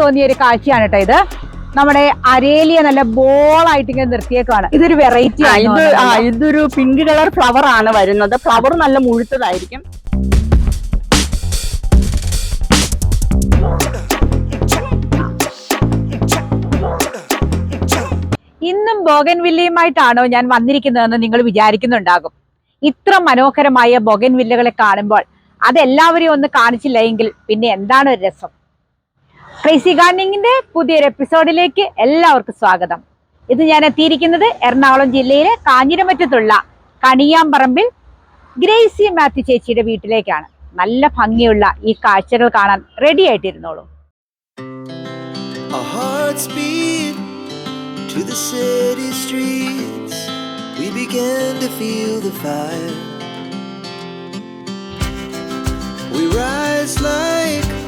തോന്നിയ ഒരു കാഴ്ചയാണ് കേട്ടോ ഇത്. നമ്മുടെ അരേലിയ നല്ല ബോളായിട്ട് ഇങ്ങനെ നിർത്തിയേക്കാണ് ഇതൊരു വെറൈറ്റി ഇതൊരു പിങ്ക് കളർ ഫ്ലവർ ആണ് വരുന്നത്. ഫ്ലവർ നല്ല മുഴുത്തതായിരിക്കും. ഇന്നും ബോഗൻവില്ലയുമായിട്ടാണോ ഞാൻ വന്നിരിക്കുന്നതെന്ന് നിങ്ങൾ വിചാരിക്കുന്നുണ്ടാകും. ഇത്ര മനോഹരമായ ബോഗൻവില്ലകളെ കാണുമ്പോൾ അതെല്ലാവരെയും ഒന്ന് കാണിച്ചില്ല എങ്കിൽ പിന്നെ എന്താണ് ഒരു രസം? ക്രൈസി ഗാർഡനിങ്ങിന്റെ പുതിയൊരു എപ്പിസോഡിലേക്ക് എല്ലാവർക്കും സ്വാഗതം ഇത് ഞാൻ എത്തിയിരിക്കുന്നത് എറണാകുളം ജില്ലയിലെ കാഞ്ഞിരമറ്റത്തുള്ള കണിയാമ്പറമ്പിൽ ഗ്രേസി മാത്യു ചേച്ചിയുടെ വീട്ടിലേക്കാണ് നല്ല ഭംഗിയുള്ള ഈ കാഴ്ചകൾ കാണാൻ റെഡി ആയിട്ടിരുന്നോളൂ to the city streets. We began to feel the fire. We rise like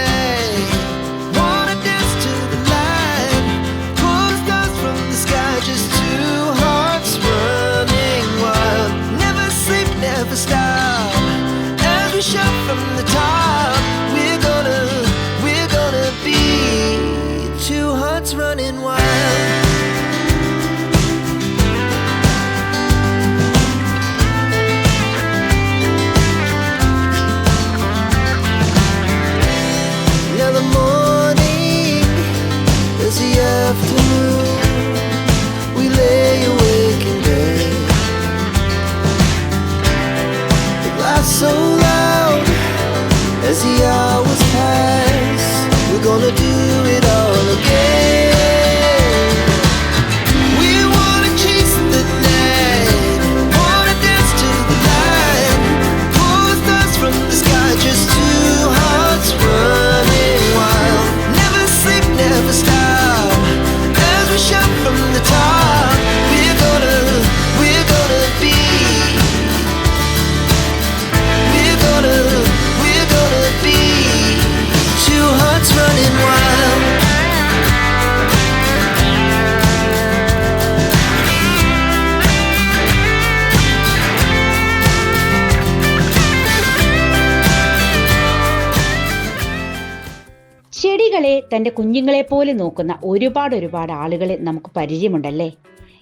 തന്റെ കുഞ്ഞുങ്ങളെ പോലെ നോക്കുന്ന ഒരുപാട് ഒരുപാട് ആളുകളെ നമുക്ക് പരിചയമുണ്ടല്ലേ?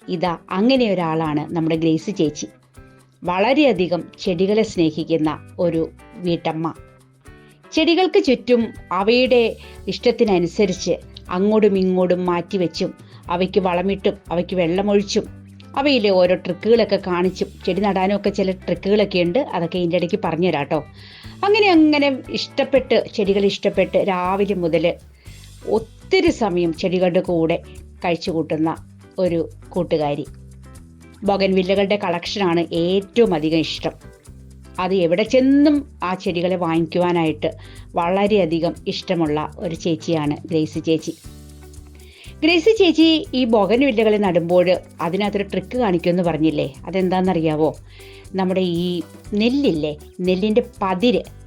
ഇതാ അങ്ങനെ ഒരാളാണ് നമ്മുടെ ഗ്രേസ് ചേച്ചി. വളരെയധികം ചെടികളെ സ്നേഹിക്കുന്ന ഒരു വീട്ടമ്മ. ചെടികൾക്ക് ചുറ്റും അവയുടെ ഇഷ്ടത്തിനനുസരിച്ച് അങ്ങോട്ടും ഇങ്ങോട്ടും മാറ്റിവെച്ചും അവയ്ക്ക് വളമിട്ടും അവയ്ക്ക് വെള്ളമൊഴിച്ചും അവയിലെ ഓരോ ട്രിക്കുകളൊക്കെ കാണിച്ചും ചെടി നടാനൊക്കെ ചില ട്രിക്കുകളൊക്കെ ഉണ്ട്. അതൊക്കെ ഇതിന്റെ ഇടയ്ക്ക് പറഞ്ഞുതരാം കേട്ടോ. അങ്ങനെ അങ്ങനെ ഇഷ്ടപ്പെട്ട് ചെടികൾ ഇഷ്ടപ്പെട്ട് രാവിലെ മുതൽ ഒത്തിരി സമയം ചെടികളുടെ കൂടെ കഴിച്ചു കൂട്ടുന്ന ഒരു കൂട്ടുകാരി. ബൊഗൻവില്ലകളുടെ കളക്ഷനാണ് ഏറ്റവും അധികം ഇഷ്ടം. അത് എവിടെ ചെന്നും ആ ചെടികളെ വാങ്ങിക്കുവാനായിട്ട് വളരെയധികം ഇഷ്ടമുള്ള ഒരു ചേച്ചിയാണ് ഗ്രേസി ചേച്ചി. ഗ്രേസി ചേച്ചി ഈ ബൊഗൻവില്ലകൾ നടുമ്പോൾ അതിനകത്തൊരു ട്രിക്ക് കാണിക്കുമെന്ന് പറഞ്ഞില്ലേ? അതെന്താണെന്നറിയാവോ? നമ്മുടെ ഈ നെല്ലില്ലേ? നെല്ലിന്റെ പതിര്.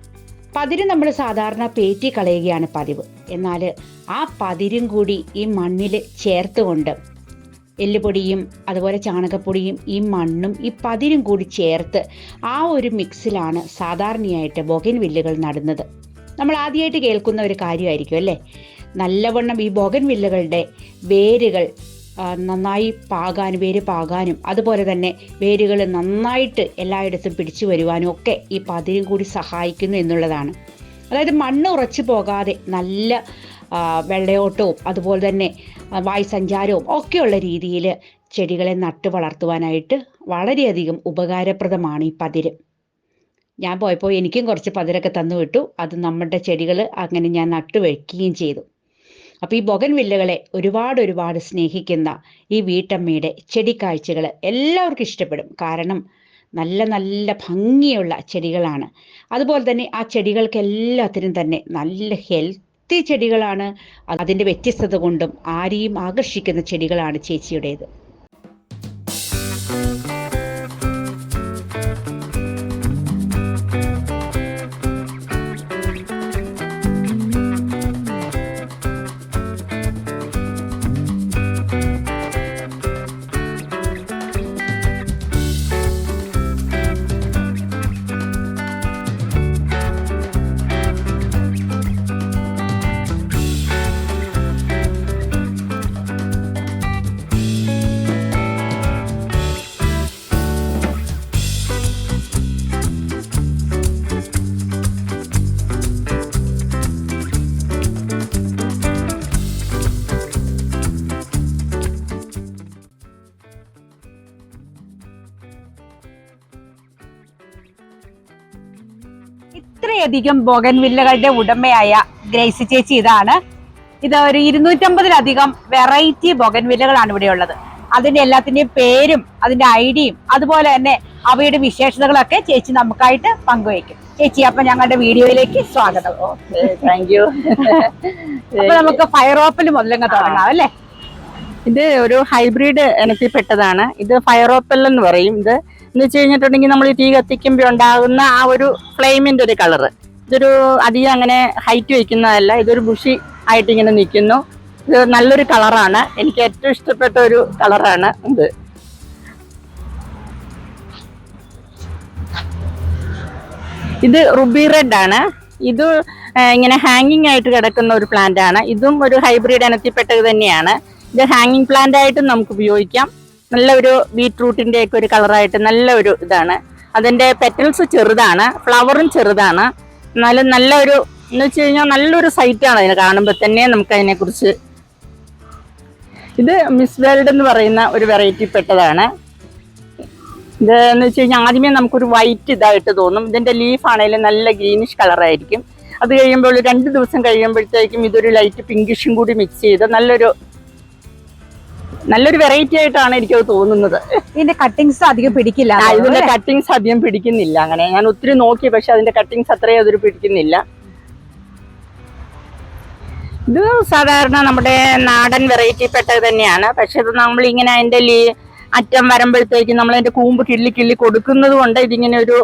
പതിര് നമ്മൾ സാധാരണ പേറ്റി കളയുകയാണ് പതിവ്. എന്നാൽ ആ പതിരും കൂടി ഈ മണ്ണിൽ ചേർത്തുകൊണ്ട് എല്ലുപൊടിയും അതുപോലെ ചാണകപ്പൊടിയും ഈ മണ്ണും ഈ പതിരും കൂടി ചേർത്ത് ആ ഒരു മിക്സിലാണ് സാധാരണയായിട്ട് ബൊഗൻ വില്ലുകൾ നടുന്നത്. നമ്മൾ ആദ്യമായിട്ട് കേൾക്കുന്ന ഒരു കാര്യമായിരിക്കും അല്ലേ? നല്ലവണ്ണം ഈ ബൊഗൻ വില്ലുകളുടെ വേരുകൾ നന്നായി പാകാനും വേര് പാകാനും അതുപോലെ തന്നെ വേരുകൾ നന്നായിട്ട് എല്ലായിടത്തും പിടിച്ചു വരുവാനും ഒക്കെ ഈ പതിരും കൂടി സഹായിക്കുന്നു എന്നുള്ളതാണ്. അതായത് മണ്ണ് ഉറച്ചു പോകാതെ നല്ല വെള്ളയോട്ടവും അതുപോലെ തന്നെ വായു വായുസഞ്ചാരവും ഒക്കെയുള്ള രീതിയിൽ ചെടികളെ നട്ടു വളർത്തുവാനായിട്ട് വളരെയധികം ഉപകാരപ്രദമാണ് ഈ പതിര്. ഞാൻ പോയപ്പോൾ എനിക്കും കുറച്ച് പതിരൊക്കെ തന്നു വിട്ടു. അത് നമ്മുടെ ചെടികൾ അങ്ങനെ ഞാൻ നട്ടു വെക്കുകയും ചെയ്തു. അപ്പോൾ ഈ ബൊഗൻ വില്ലകളെ ഒരുപാട് ഒരുപാട് സ്നേഹിക്കുന്ന ഈ വീട്ടമ്മയുടെ ചെടിക്കാഴ്ചകൾ എല്ലാവർക്കും ഇഷ്ടപ്പെടും. കാരണം നല്ല നല്ല ഭംഗിയുള്ള ചെടികളാണ്. അതുപോലെ തന്നെ ആ ചെടികൾക്ക് എല്ലാത്തിനും തന്നെ നല്ല ഹെൽത്തി ചെടികളാണ്. അതിന്റെ വ്യത്യസ്തത കൊണ്ടും ആരെയും ആകർഷിക്കുന്ന ചെടികളാണ് ചേച്ചിയുടേത്. ഇത്രയധികം ബോഗൻവില്ലകളുടെ ഉടമയായ ഗ്രേസ് ചേച്ചി ഇതാണ്. ഇത് ഒരു ഇരുന്നൂറ്റമ്പതിലധികം വെറൈറ്റി ബോഗൻവില്ലകളാണ് ഇവിടെ ഉള്ളത്. അതിന്റെ എല്ലാത്തിന്റെയും പേരും അതിന്റെ ഐഡിയും അതുപോലെ തന്നെ അവയുടെ വിശേഷതകളൊക്കെ ചേച്ചി നമുക്കായിട്ട് പങ്കുവയ്ക്കും. ചേച്ചി അപ്പൊ ഞങ്ങളുടെ വീഡിയോയിലേക്ക് സ്വാഗതം. താങ്ക് യു അപ്പൊ നമുക്ക് ഫയർ ഓപ്പിൽ മുതലങ്ങ് തുടങ്ങാം അല്ലേ? ഇത് ഒരു ഹൈബ്രിഡ് ഇനത്തിൽപ്പെട്ടതാണ് ഇത് ഫയറോപ്പൽ എന്ന് പറയും. ഇത് എന്ന് വെച്ച് കഴിഞ്ഞിട്ടുണ്ടെങ്കിൽ നമ്മൾ തീ കത്തിക്കുമ്പോൾ ഉണ്ടാകുന്ന ആ ഒരു ഫ്ലെയിമിന്റെ ഒരു കളറ് ഇതൊരു അധികം അങ്ങനെ ഹൈറ്റ് വയ്ക്കുന്നതല്ല. ഇതൊരു ബുഷി ആയിട്ട് ഇങ്ങനെ നിൽക്കുന്നു. ഇത് നല്ലൊരു കളറാണ് എനിക്ക് ഏറ്റവും ഇഷ്ടപ്പെട്ട ഒരു കളറാണ് ഇത്. ഇത് റുബി റെഡ് ആണ്. ഇത് ഇങ്ങനെ ഹാങ്ങിങ് ആയിട്ട് കിടക്കുന്ന ഒരു പ്ലാന്റ് ആണ്. ഇതും ഒരു ഹൈബ്രിഡ് ഇനത്തിൽപ്പെട്ടത് തന്നെയാണ്. ഇത് ഹാങ്ങിങ് പ്ലാന്റ് ആയിട്ടും നമുക്ക് ഉപയോഗിക്കാം. നല്ല ഒരു ബീട്രൂട്ടിന്റെ ഒക്കെ ഒരു കളറായിട്ട് നല്ല ഒരു ഇതാണ്. അതിന്റെ പെറ്റൽസ് ചെറുതാണ്. ഫ്ലവറും ചെറുതാണ്. എന്നാലും നല്ല ഒരു എന്ന് വെച്ച് കഴിഞ്ഞാൽ നല്ലൊരു സൈറ്റാണ് അതിനെ കാണുമ്പോൾ തന്നെ നമുക്ക് അതിനെക്കുറിച്ച് ഇത് മിസ് വേൾഡ് എന്ന് പറയുന്ന ഒരു വെറൈറ്റി പെട്ടതാണ്. ഇത് എന്ന് വെച്ച് കഴിഞ്ഞാൽ ആദ്യമേ നമുക്കൊരു വൈറ്റ് ഇതായിട്ട് തോന്നും. ഇതിന്റെ ലീഫ് ആണെങ്കിലും നല്ല ഗ്രീനിഷ് കളറായിരിക്കും അത് കഴിയുമ്പോൾ രണ്ട് ദിവസം കഴിയുമ്പോഴത്തേക്കും ഇതൊരു ലൈറ്റ് പിങ്കിഷും കൂടി മിക്സ് ചെയ്ത് നല്ലൊരു നല്ലൊരു വെറൈറ്റി ആയിട്ടാണ് എനിക്കത് തോന്നുന്നത്. ഇതിന്റെ കട്ടിങ്സ് അധികം പിടിക്കില്ല ഇതിന്റെ കട്ടിങ്സ് അധികം പിടിക്കുന്നില്ല. അങ്ങനെ ഞാൻ ഒത്തിരി നോക്കി പക്ഷെ അതിന്റെ കട്ടിങ്സ് അത്രയും അതൊരു പിടിക്കുന്നില്ല. ഇത് സാധാരണ നമ്മുടെ നാടൻ വെറൈറ്റി പെട്ടത് തന്നെയാണ്. പക്ഷെ ഇത് നമ്മൾ ഇങ്ങനെ അതിന്റെ ലീ അറ്റം വരുമ്പോഴത്തേക്ക് നമ്മൾ അതിന്റെ കൂമ്പ് കിള്ളി കിള്ളി കൊടുക്കുന്നത് കൊണ്ട് ഇതിങ്ങനെ ഒരു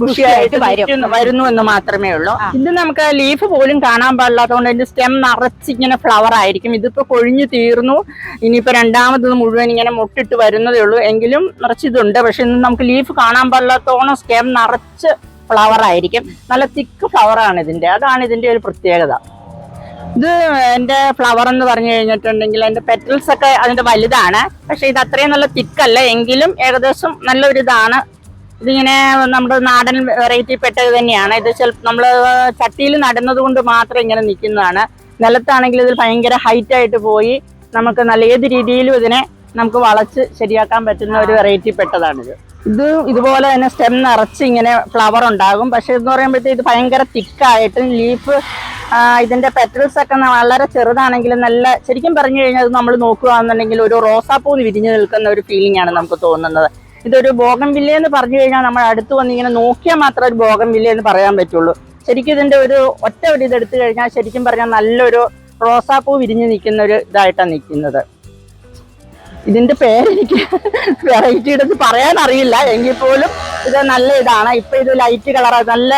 ബുഷിയായിട്ട് വരും. വരും വരുന്നു എന്ന് മാത്രമേ ഉള്ളൂ. ഇത് നമുക്ക് ലീഫ് പോലും കാണാൻ പാടില്ലാത്തതുകൊണ്ട് അതിന്റെ സ്റ്റെം നിറച്ചിങ്ങനെ ഫ്ലവർ ആയിരിക്കും. ഇതിപ്പോ കൊഴിഞ്ഞു തീർന്നു. ഇനിയിപ്പോ രണ്ടാമത് മുഴുവൻ ഇങ്ങനെ മുട്ടിട്ട് വരുന്നതേ ഉള്ളൂ. എങ്കിലും നിറച്ചിതുണ്ട് പക്ഷെ ഇന്ന് നമുക്ക് ലീഫ് കാണാൻ പാടില്ലാത്തോണം സ്റ്റെം നിറച്ച് ഫ്ലവർ ആയിരിക്കും. നല്ല തിക്ക് ഫ്ലവർ ആണ് ഇതിന്റെ. അതാണ് ഇതിന്റെ ഒരു പ്രത്യേകത. ഇത് എന്റെ ഫ്ലവർ എന്ന് പറഞ്ഞു കഴിഞ്ഞിട്ടുണ്ടെങ്കിൽ അതിന്റെ പെറ്റൽസ് ഒക്കെ അതിന്റെ വലുതാണ്. പക്ഷെ ഇത് അത്രയും നല്ല തിക്കല്ല. എങ്കിലും ഏകദേശം നല്ലൊരു ഇതാണ്. ഇതിങ്ങനെ നമ്മുടെ നാടൻ വെറൈറ്റി പെട്ടത് തന്നെയാണ്. ഇത് ചിലപ്പോൾ നമ്മൾ ചട്ടിയിൽ നടുന്നത് കൊണ്ട് മാത്രം ഇങ്ങനെ നിൽക്കുന്നതാണ്. നിലത്താണെങ്കിൽ ഇതിൽ ഭയങ്കര ഹൈറ്റ് ആയിട്ട് പോയി നമുക്ക് നല്ല ഏത് രീതിയിലും ഇതിനെ നമുക്ക് വളച്ച് ശരിയാക്കാൻ പറ്റുന്ന ഒരു വെറൈറ്റി പെട്ടതാണിത്. ഇത് ഇതുപോലെ തന്നെ സ്റ്റെം നിറച്ച് ഇങ്ങനെ ഫ്ലവർ ഉണ്ടാകും. പക്ഷെ എന്ന് പറയുമ്പോഴത്തേക്ക് ഇത് ഭയങ്കര തിക്കായിട്ട് ലീഫ് ഇതിന്റെ പെറ്റൽസ് ഒക്കെ വളരെ ചെറുതാണെങ്കിലും നല്ല ശരിക്കും പറഞ്ഞു കഴിഞ്ഞാൽ നമ്മൾ നോക്കുകയാണെന്നുണ്ടെങ്കിൽ ഒരു റോസാപ്പൂ വിരിഞ്ഞു നിൽക്കുന്ന ഒരു ഫീലിംഗ് ആണ് നമുക്ക് തോന്നുന്നത്. ഇതൊരു ബോഗം വില്ല എന്ന് പറഞ്ഞു കഴിഞ്ഞാൽ നമ്മൾ അടുത്ത് വന്ന് ഇങ്ങനെ നോക്കിയാൽ മാത്രം ഒരു ബോഗം വില്ല എന്ന് പറയാൻ പറ്റുള്ളൂ. ശരിക്കും ഇതിന്റെ ഒരു ഒറ്റ ഒരു ഇത് എടുത്തു കഴിഞ്ഞാൽ ശരിക്കും പറഞ്ഞാൽ നല്ലൊരു റോസാപ്പൂ വിരിഞ്ഞു നിൽക്കുന്ന ഒരു ഇതായിട്ടാണ് നിൽക്കുന്നത്. ഇതിന്റെ പേരെനിക്ക് വെറൈറ്റി എടുത്ത് പറയാൻ അറിയില്ല. എങ്കിൽ പോലും ഇത് നല്ല ഇതാണ്. ഇപ്പൊ ഇത് ലൈറ്റ് കളറാണ് നല്ല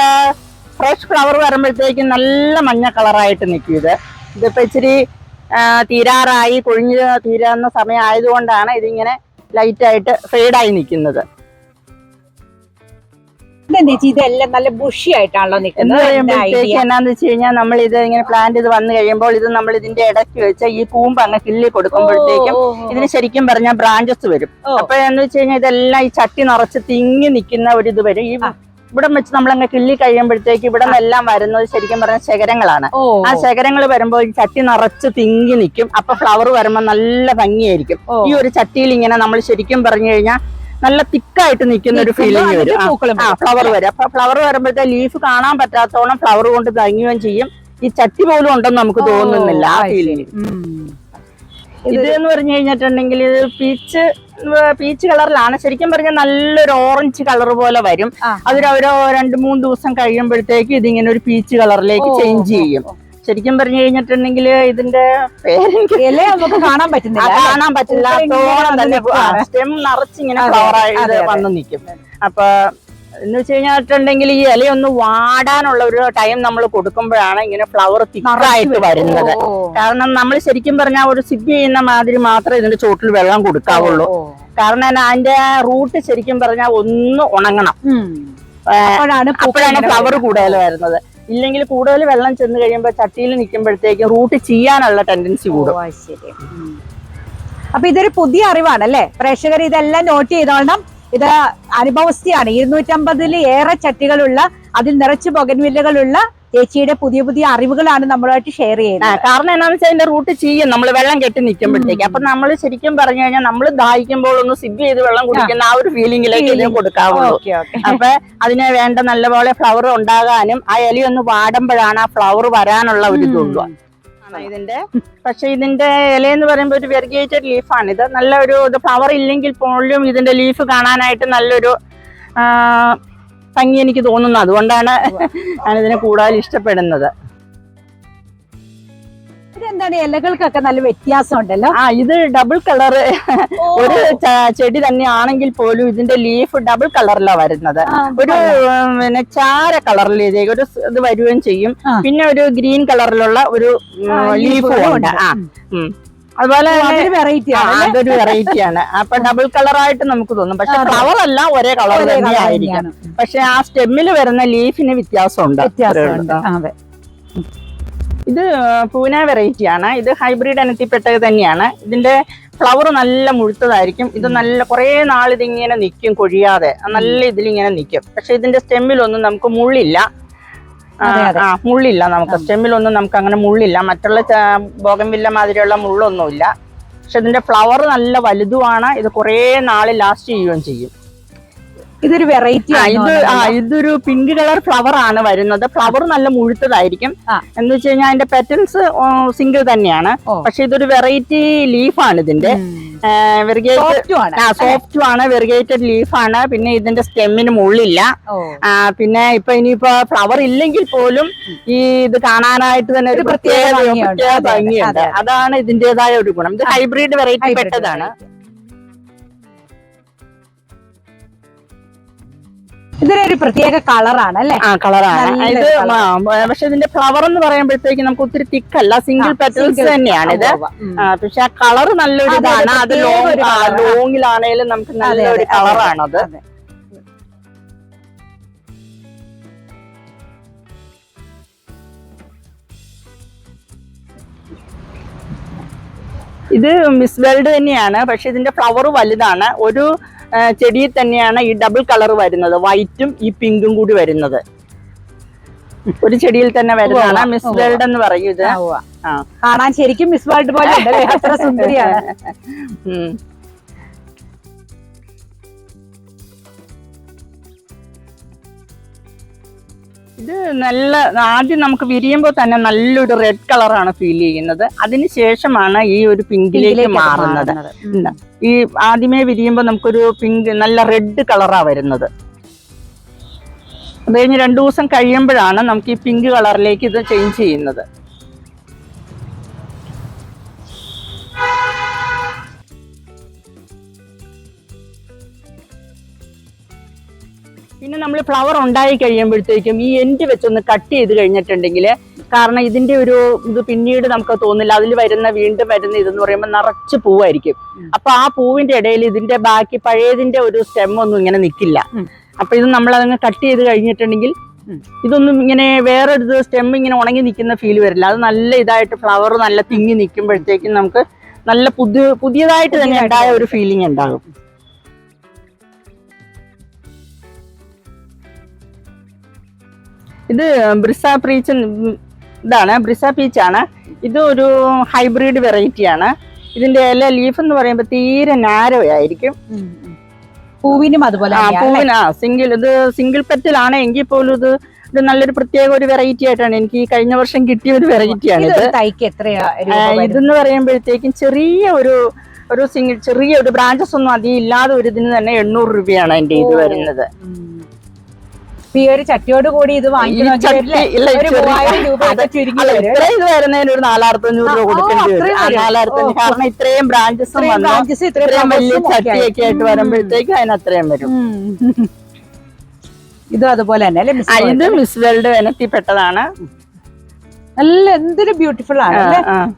ഫ്രഷ് ഫ്ലവർ വരുമ്പോഴത്തേക്കും നല്ല മഞ്ഞ കളറായിട്ട് നിൽക്കും ഇത്. ഇതിപ്പോ ഇച്ചിരി തീരാറായി കൊഴിഞ്ഞ് തീരാവുന്ന സമയമായതുകൊണ്ടാണ് ഇതിങ്ങനെ ലൈറ്റായിട്ട് ഫെയ്ഡായി നിൽക്കുന്നത്. ഇതെന്താ ഇതെല്ലാം നല്ല ബുഷി ആയിട്ടാണല്ലോ നിൽക്കുന്നത്? എന്നാന്ന് വെച്ച് കഴിഞ്ഞാൽ നമ്മൾ ഇത് ഇങ്ങനെ പ്ലാന്റ് ഇത് വന്നു കഴിയുമ്പോൾ ഇത് നമ്മൾ ഇതിന്റെ ഇടയ്ക്ക് വെച്ച ഈ കൂമ്പ് അങ്ങ് കിള്ളി കൊടുക്കുമ്പോഴത്തേക്കും. ഇതിന് ശരിക്കും പറഞ്ഞാൽ ബ്രാഞ്ചസ് വരും. ഓ. അപ്പൊ എന്ന് വെച്ച് കഴിഞ്ഞാൽ ഇതെല്ലാം ഈ ചട്ടി നിറച്ച് തിങ്ങി നിൽക്കുന്ന ഒരു ഇത് വരും. ഈ. ഇവിടെ വെച്ച് നമ്മളങ്ങ് കിള്ളി കഴിയുമ്പോഴത്തേക്ക് ഇവിടെ നിന്നെല്ലാം വരുന്നത് ശരിക്കും പറഞ്ഞ ശകരങ്ങളാണ്. ആ ശകരങ്ങൾ വരുമ്പോൾ ഈ ചട്ടി നിറച്ച് തിങ്ങി നിൽക്കും. അപ്പൊ ഫ്ലവർ വരുമ്പോൾ നല്ല ഭംഗിയായിരിക്കും. ഈ ഒരു ചട്ടിയിൽ ഇങ്ങനെ നമ്മൾ ശരിക്കും പറഞ്ഞു കഴിഞ്ഞാൽ നല്ല തിക്കായിട്ട് നിൽക്കുന്ന ഒരു ഫീലിംഗ് വരും. ആ. ഫ്ലവർ വരും. അപ്പൊ ഫ്ലവർ വരുമ്പോഴത്തെ ലീഫ് കാണാൻ പറ്റാത്തോളം ഫ്ലവർ കൊണ്ട് തങ്ങുകയും ചെയ്യും. ഈ ചട്ടി പോലും ഉണ്ടെന്ന് നമുക്ക് തോന്നുന്നില്ല ആ ഫീലിങ് ഫീലിംഗ് ഇത് എന്ന് പറഞ്ഞു കഴിഞ്ഞിട്ടുണ്ടെങ്കിൽ ഇത് പീച്ച് പീച്ച് കളറിലാണ് ശരിക്കും പറഞ്ഞാൽ നല്ലൊരു ഓറഞ്ച് കളർ പോലെ വരും. അതൊരു ഓരോ രണ്ട് മൂന്ന് ദിവസം കഴിയുമ്പോഴത്തേക്ക് ഇതിങ്ങനെ ഒരു പീച്ച് കളറിലേക്ക് ചേഞ്ച് ചെയ്യും. ശരിക്കും പറഞ്ഞു കഴിഞ്ഞിട്ടുണ്ടെങ്കിൽ ഇതിന്റെ പേരെനിക്ക് ഇല നമുക്ക് കാണാൻ പറ്റുന്നില്ല. കാണാൻ പറ്റില്ലാത്തോളം തന്നെ. സ്റ്റെം നിറച്ചിങ്ങനെ ഫ്ലവറായിട്ട് വന്ന് നിൽക്കും. അപ്പൊ എന്ന് വെച്ച് കഴിഞ്ഞിട്ടുണ്ടെങ്കിൽ ഈ ഇലയൊന്ന് വാടാനുള്ള ഒരു ടൈം നമ്മൾ കൊടുക്കുമ്പോഴാണ് ഇങ്ങനെ ഫ്ലവർ തിക്കായിട്ട് വരുന്നത്. കാരണം നമ്മൾ ശരിക്കും പറഞ്ഞാൽ ഒരു സിബ് ചെയ്യുന്ന മാതിരി മാത്രമേ ഇതിന്റെ ചോട്ടിൽ വെള്ളം കൊടുക്കാവുള്ളൂ. കാരണം അതിന്റെ റൂട്ട് ശരിക്കും പറഞ്ഞാൽ ഒന്ന് ഉണങ്ങണം. അപ്പോഴാണ് ഫ്ലവർ. കൂടുതൽ വരുന്നത്. ഇല്ലെങ്കിൽ കൂടുതൽ വെള്ളം ചെന്ന് കഴിയുമ്പോൾ ചട്ടിയിൽ നിൽക്കുമ്പോഴത്തേക്കും റൂട്ട് ചെയ്യാനുള്ള ടെൻഡൻസി കൂടും. ശരി. അപ്പൊ ഇതൊരു പുതിയ അറിവാണ് അല്ലെ പ്രേക്ഷകർ ഇതെല്ലാം നോട്ട് ചെയ്തോളണം. ഇത് അനുഭവസ്ഥയാണ്. ഇരുന്നൂറ്റമ്പതിൽ ഏറെ ചട്ടികളുള്ള അതിൽ നിറച്ച് ബൊഗൻവില്ലകളുള്ള ചേച്ചിയുടെ പുതിയ പുതിയ അറിവുകളാണ് നമ്മളുമായിട്ട് ഷെയർ ചെയ്യുന്നത്. കാരണം എന്താണെന്ന് വെച്ചാൽ അതിന്റെ റൂട്ട് ചെയ്യും. നമ്മൾ വെള്ളം കെട്ടി നിൽക്കുമ്പോഴത്തേക്ക്. അപ്പൊ നമ്മൾ ശരിക്കും പറഞ്ഞു കഴിഞ്ഞാൽ നമ്മൾ ദാഹിക്കുമ്പോൾ ഒന്ന് സിബ് ചെയ്ത് വെള്ളം കുടിക്കുന്ന ആ ഒരു ഫീലിംഗിലേക്ക് ഇതിന്. കൊടുക്കാവുള്ളൂ. അപ്പൊ അതിനെ വേണ്ട നല്ലപോലെ ഫ്ലവർ ഉണ്ടാകാനും ആ എലി ഒന്ന് വാടുമ്പോഴാണ് ആ ഫ്ലവർ വരാനുള്ള ഒരു ഇതുള്ളൂ. ഇതിന്റെ. പക്ഷെ ഇതിന്റെ ഇല എന്ന് പറയുമ്പോൾ ഒരു വെറിഗേറ്റഡ് ലീഫാണ് ഇത് നല്ലൊരു ഇത് ഫ്ലവർ ഇല്ലെങ്കിൽ പോലും ഇതിന്റെ ലീഫ് കാണാനായിട്ട് നല്ലൊരു ഭംഗി എനിക്ക് തോന്നുന്നു. അതുകൊണ്ടാണ് ഞാനിതിനെ കൂടുതൽ ഇഷ്ടപ്പെടുന്നത്. ഇതെന്താണ്? ഇലകൾക്കൊക്കെ നല്ല വ്യത്യാസം ഉണ്ടല്ലോ ആ ഇത് ഡബിൾ കളർ ഒരു ചെടി തന്നെ തന്നെയാണെങ്കിൽ പോലും ഇതിന്റെ ലീഫ് ഡബിൾ കളറിലാണ് വരുന്നത്. ഒരു പിന്നെ ചാര കളറിൽ ഒരു ഇത് വരികയും ചെയ്യും. പിന്നെ ഒരു ഗ്രീൻ കളറിലുള്ള ഒരു ലീഫ് ഉണ്ട്. ആ. അതുപോലെ അതൊരു വെറൈറ്റി ആ, ആണ് അതൊരു വെറൈറ്റി ആണ്. അപ്പൊ ഡബിൾ കളർ ആയിട്ട് നമുക്ക് തോന്നും. പക്ഷെ. ഫ്ലവർ അല്ല ഒരേ കളർ തന്നെയായിരിക്കും തന്നെ ആയിരിക്കും. പക്ഷെ ആ സ്റ്റെമ്മിൽ വരുന്ന ലീഫിന് വ്യത്യാസമുണ്ട്. വ്യത്യാസമുണ്ട്. അതെ. ഇത് പൂന വെറൈറ്റി ആണ്. ഇത് ഹൈബ്രിഡ് ഇനത്തിൽപ്പെട്ടത് തന്നെയാണ്. ഇതിന്റെ ഫ്ലവർ നല്ല മുഴുത്തതായിരിക്കും. ഇത് നല്ല കുറേ നാൾ ഇതിങ്ങനെ നിൽക്കും കൊഴിയാതെ. നല്ല ഇതിലിങ്ങനെ നിൽക്കും പക്ഷെ ഇതിന്റെ സ്റ്റെമ്മിലൊന്നും നമുക്ക് മുള്ളില്ല. ആ. മുള്ളില്ല നമുക്ക്. സ്റ്റെമ്മിലൊന്നും നമുക്ക് അങ്ങനെ മുള്ളില്ല. മറ്റുള്ള ബോഗംവില്ല മാതിരിയുള്ള മുള്ളൊന്നുമില്ല. പക്ഷെ ഇതിന്റെ ഫ്ലവർ നല്ല വലുതുമാണ്. ഇത് കുറേ നാൾ ലാസ്റ്റ് ചെയ്യുകയും ചെയ്യും. ഇതൊരു വെറൈറ്റി ഇത് ആ ഇതൊരു പിങ്ക് കളർ ഫ്ലവർ ആണ് വരുന്നത്. ഫ്ലവർ നല്ല മുഴുത്തതായിരിക്കും. എന്ന് വെച്ച് കഴിഞ്ഞാൽ അതിന്റെ പെറ്റൽസ് സിംഗിൾ തന്നെയാണ്. പക്ഷെ ഇതൊരു വെറൈറ്റി ലീഫാണ് ഇതിന്റെ. സോഫ്റ്റും ആണ്. വെറിഗേറ്റഡ് ലീഫാണ് പിന്നെ ഇതിന്റെ സ്റ്റെമ്മിന് മുള്ളില്ല പിന്നെ ഇപ്പൊ ഇനിയിപ്പോ ഫ്ലവർ ഇല്ലെങ്കിൽ പോലും ഈ ഇത് കാണാനായിട്ട് തന്നെ ഒരു പ്രത്യേക ഭംഗിയുണ്ട്. അതാണ് ഇതിന്റേതായ ഒരു ഗുണം. ഇത് ഹൈബ്രിഡ് വെറൈറ്റി പെട്ടതാണ്. ഇതൊരു പ്രത്യേക കളറാണ് അല്ലേ? ആ കളറാണ്. ഇത് പക്ഷെ ഇതിന്റെ ഫ്ലവർ എന്ന് പറയുമ്പോഴത്തേക്ക് നമുക്ക് ഒത്തിരി തിക്കല്ല. സിംഗിൾ പെറ്റൽസ് തന്നെയാണ് ഇത്. പക്ഷെ ആ കളർ നല്ലൊരു ഇതാണ്. അത് ലോങ്. ലോങ്ങിലാണേലും നമുക്ക് നല്ലൊരു കളറാണ് അത്. ഇത് മിസ് വേൾഡ് തന്നെയാണ്. പക്ഷെ ഇതിന്റെ ഫ്ലവർ വലുതാണ്. ഒരു ചെടിയിൽ തന്നെയാണ് ഈ ഡബിൾ കളർ വരുന്നത്. വൈറ്റും ഈ പിങ്കും കൂടി വരുന്നത്. ഒരു ചെടിയിൽ തന്നെ വരുന്നതാണ്. മിസ്. വേൾഡ് എന്ന് പറയും ഇത്. കാണാൻ ശരിക്കും മിസ് വേൾഡ് പോലെ അത്ര സുന്ദരിയാണ്. ഇത് നല്ല ആദ്യം നമുക്ക് വിരിയുമ്പോൾ തന്നെ നല്ലൊരു റെഡ് കളറാണ് ഫീൽ ചെയ്യുന്നത്. അതിന് ശേഷമാണ് ഈ ഒരു പിങ്കിലേക്ക് മാറുന്നത്. ഈ ആദ്യമേ വിരിയുമ്പോൾ നമുക്കൊരു പിങ്ക് നല്ല റെഡ് കളറാണ് വരുന്നത്. അത് കഴിഞ്ഞ് രണ്ടു ദിവസം കഴിയുമ്പോഴാണ് നമുക്ക് ഈ പിങ്ക് കളറിലേക്ക് ഇത് ചേഞ്ച് ചെയ്യുന്നത്. പിന്നെ നമ്മൾ ഫ്ലവർ ഉണ്ടായി കഴിയുമ്പോഴത്തേക്കും ഈ എൻഡ് വെച്ചൊന്ന് കട്ട് ചെയ്ത് കഴിഞ്ഞിട്ടുണ്ടെങ്കിൽ കാരണം ഇതിന്റെ ഒരു ഇത് പിന്നീട് നമുക്ക് തോന്നില്ല. അതിൽ വരുന്ന വീണ്ടും വരുന്ന ഇതെന്ന് പറയുമ്പോൾ നിറച്ച് പൂവായിരിക്കും. അപ്പൊ ആ പൂവിന്റെ ഇടയിൽ ഇതിന്റെ ബാക്കി പഴയതിന്റെ ഒരു സ്റ്റെം ഒന്നും ഇങ്ങനെ നിൽക്കില്ല. അപ്പൊ ഇത് നമ്മൾ അതങ്ങ് കട്ട് ചെയ്ത് കഴിഞ്ഞിട്ടുണ്ടെങ്കിൽ ഇതൊന്നും ഇങ്ങനെ വേറൊരു സ്റ്റെം ഇങ്ങനെ ഉണങ്ങി നിൽക്കുന്ന ഫീൽ വരില്ല. അത് നല്ല ഇതായിട്ട് ഫ്ലവർ നല്ല തിങ്ങി നിൽക്കുമ്പോഴത്തേക്കും നമുക്ക് നല്ല പുതിയ പുതിയതായിട്ട് തന്നെ ഉണ്ടായ ഒരു ഫീലിംഗ് ഉണ്ടാകും. ഇത് ബ്രിസ പ്രീച്ച് ഇതാണ്. ബ്രിസ പീച്ചാണ്. ഇത് ഒരു ഹൈബ്രിഡ് വെറൈറ്റി ആണ്. ഇതിന്റെ ഇല ലീഫ് എന്ന് പറയുമ്പോൾ തീരെ നാരോ ആയിരിക്കും. ഉം, ഉം. പൂവിനും അതുപോലെ ആ പൂവിന് ആ സിംഗിൾ ഇത് സിംഗിൾ പെറ്റിലാണ് എങ്കിൽ പോലും ഇത് ഇത് നല്ലൊരു പ്രത്യേക ഒരു വെറൈറ്റി ആയിട്ടാണ്. എനിക്ക് ഈ കഴിഞ്ഞ വർഷം കിട്ടിയ ഒരു വെറൈറ്റിയാണ് ഇത്. തൈക്ക് എത്രയാ? ഇതെന്ന് പറയുമ്പോഴത്തേക്കും ചെറിയ ഒരു ഒരു സിംഗിൾ ചെറിയ ഒരു ബ്രാഞ്ചസ് ഒന്നും അധികം ഇല്ലാതെ ഒരു ഇതിന് തന്നെ എണ്ണൂറ് രൂപയാണ് അതിന്റെ ഇത് വരുന്നത്. ഈ ഒരു ചട്ടിയോട് കൂടി ഇത് ഇത് വരുന്നതിന് ഒരു നാലായിരത്തി രൂപ കൊടുക്കേണ്ടി വരും. കാരണം ഇത്രയും ബ്രാഞ്ചസും ഇത്രയും വലിയ ചട്ടിയൊക്കെ ആയിട്ട് ആയി. വരുമ്പോഴത്തേക്ക് അതിന് അത്രയും വരും. ഇതും അതുപോലെ തന്നെ അല്ലേ മിസ് വേൾഡ് ഇത് മിസ് വേൾഡ് ഇനത്തിൽപ്പെട്ടതാണ് നല്ല എന്തൊരു ബ്യൂട്ടിഫുൾ ആണ്.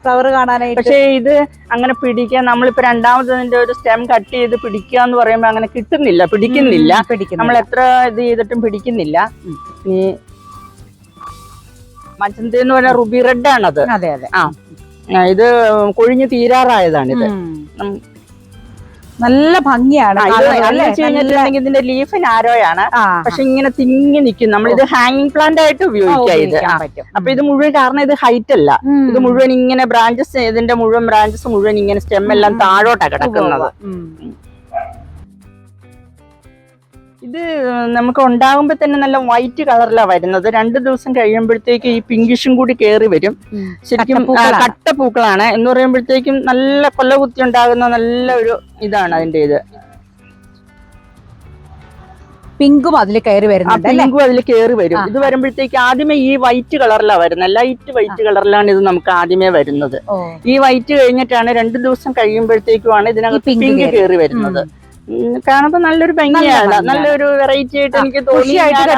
ഫ്ലവർ കാണാനായിട്ട്. പക്ഷേ ഇത് അങ്ങനെ പിടിക്കുക നമ്മളിപ്പോ രണ്ടാമതിന്റെ ഒരു സ്റ്റെം കട്ട് ചെയ്ത് പിടിക്കുക എന്ന് പറയുമ്പോൾ അങ്ങനെ കിട്ടുന്നില്ല പിടിക്കുന്നില്ല. നമ്മൾ എത്ര ഇത് ചെയ്തിട്ടും പിടിക്കുന്നില്ല. ഈ മച്ചന്തി എന്ന് പറഞ്ഞ റുബി റെഡ് ആണത്. അതെ അതെ. ആ, ഇത് കൊഴിഞ്ഞു തീരാറായതാണിത്. നല്ല- ഭംഗിയാണ് ഇതിന്റെ ലീഫ് നാരോയാണ് പക്ഷെ ഇങ്ങനെ തിങ്ങി നിൽക്കും. നമ്മളിത് ഹാങ്ങിങ് പ്ലാന്റ് ആയിട്ട് ഉപയോഗിക്കാം ഇത്. അപ്പൊ ഇത് മുഴുവൻ കാരണം ഇത് ഹൈറ്റ് അല്ല. ഇത് മുഴുവൻ ഇങ്ങനെ ബ്രാഞ്ചസ് ഇതിന്റെ മുഴുവൻ ബ്രാഞ്ചസ് മുഴുവൻ ഇങ്ങനെ സ്റ്റെം എല്ലാം താഴോട്ടാണ് കിടക്കുന്നത്. ഇത് നമുക്ക് ഉണ്ടാകുമ്പോ തന്നെ നല്ല വൈറ്റ് കളറിലാണ് വരുന്നത്. രണ്ട് ദിവസം കഴിയുമ്പോഴത്തേക്ക് ഈ പിങ്കിഷും കൂടി കയറി വരും. ശരിക്കും കട്ട. കട്ടപ്പൂക്കളാണ്. എന്ന് പറയുമ്പോഴത്തേക്കും നല്ല കൊല്ലകുത്തി ഉണ്ടാകുന്ന നല്ല ഒരു ഇതാണ് അതിന്റെ ഇത്. പിങ്കും അതിൽ കയറി വരുന്നത് വരുന്നുണ്ട് പിങ്കും അതിൽ കയറി വരും. ഇത് വരുമ്പോഴത്തേക്ക് ആദ്യമേ ഈ വൈറ്റ് കളറിലാണ് വരുന്നത്. ലൈറ്റ് വൈറ്റ് കളറിലാണ് ഇത് നമുക്ക് ആദ്യമേ വരുന്നത്. ഈ വൈറ്റ് കഴിഞ്ഞിട്ടാണ് രണ്ട് ദിവസം കഴിയുമ്പോഴത്തേക്കുമാണ് ഇതിനകത്ത് പിങ്ക്. കയറി വരുന്നത്. കാണുമ്പോ നല്ലൊരു ഭംഗിയാണ്. നല്ലൊരു വെറൈറ്റി ആയിട്ട് എനിക്ക് തോന്നി. ബുഷിയായിട്ട് ഞാൻ ആ